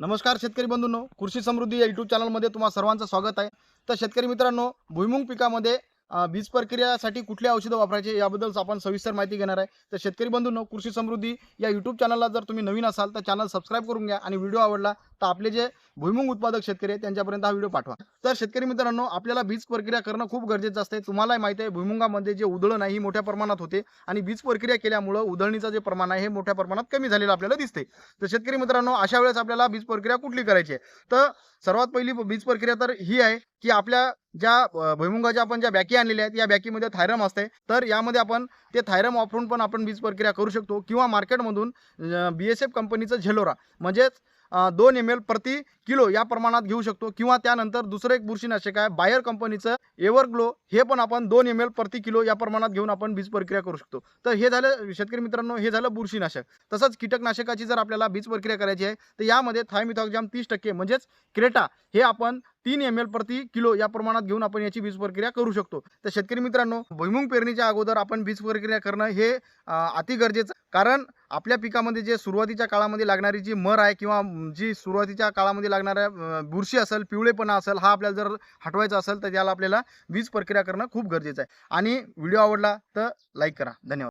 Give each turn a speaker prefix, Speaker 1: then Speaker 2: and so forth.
Speaker 1: नमस्कार शेतकरी बंधूंनो कृषी समृद्धी या युट्यूब चॅनलमध्ये तुम्हा सर्वांचं स्वागत आहे. तर शेतकरी मित्रांनो भुईमुंग पिकामध्ये बीज प्रक्रियासाठी कुठली औषधं वापरायची याबद्दल आपण सविस्तर माहिती घेणार आहे. तर शेतकरी बंधूंनो कृषी समृद्धी या यूट्यूब चॅनलला जर तुम्ही नवीन असाल तर चॅनल सबस्क्राईब करून घ्या आणि व्हिडिओ आवडला तर आपले जे भुईमुंग उत्पादक शेतकरी आहेत त्यांच्यापर्यंत हा व्हिडिओ पाठवा. तर शेतकरी मित्रांनो आपल्याला बीज प्रक्रिया करणं खूप गरजेचं असते तुम्हालाही माहिती आहे भुईमुंगामध्ये जे उधळण आहे ही मोठ्या प्रमाणात होते. आणि बीज प्रक्रिया केल्यामुळं उधळणीचं जे प्रमाण आहे हे मोठ्या प्रमाणात कमी झालेलं आपल्याला दिसते तर शेतकरी मित्रांनो अशा वेळेस आपल्याला बीज प्रक्रिया कुठली करायची आहे? तर सर्वात पहिली बीज प्रक्रिया तर ही आहे की आपल्या ज्या भुईमुगाच्या आपण ज्या बॅकी आणलेल्या आहेत या बॅकीमध्ये थायरम असते तर यामध्ये आपण ते थायरम वापरून पण आपण वीज प्रक्रिया करू शकतो. किंवा मार्केटमधून बी एस एफ कंपनीचं झेलोरा. म्हणजेच दोन एम एल प्रति किलो या प्रमाणात घेऊ शकतो. किंवा त्यानंतर दुसरं एक बुरशीनाशक आहे बायर कंपनीचं एव्हरग्लो हे पण आपण दोन एम एल प्रति किलो या प्रमाणात घेऊन आपण बीज प्रक्रिया करू शकतो. तर हे झालं शेतकरी मित्रांनो हे झालं बुरशीनाशक. तसंच कीटकनाशकाची जर आपल्याला बीज प्रक्रिया करायची आहे तर यामध्ये थायमिथॉक्झॅम तीस टक्के म्हणजेच क्रेटा हे आपण तीन एम एल प्रति किलो या प्रमाणात घेऊन आपण याची वीज प्रक्रिया करू शकतो. तर शेतकरी मित्रांनो भुईमुंग पेरणीच्या अगोदर आपण वीज प्रक्रिया करणं हे अति गरजेचं कारण आपल्या पिकामध्ये जे सुरुवातीच्या काळामध्ये लागणारी जी मर आहे किंवा जी सुरुवातीच्या काळामध्ये लागणाऱ्या बुरशी असेल पिवळेपणा असेल हा आपल्याला जर हटवायचा असेल तर त्याला आपल्याला वीज प्रक्रिया करणं खूप गरजेचं आहे. आणि व्हिडिओ आवडला तर लाईक करा. धन्यवाद.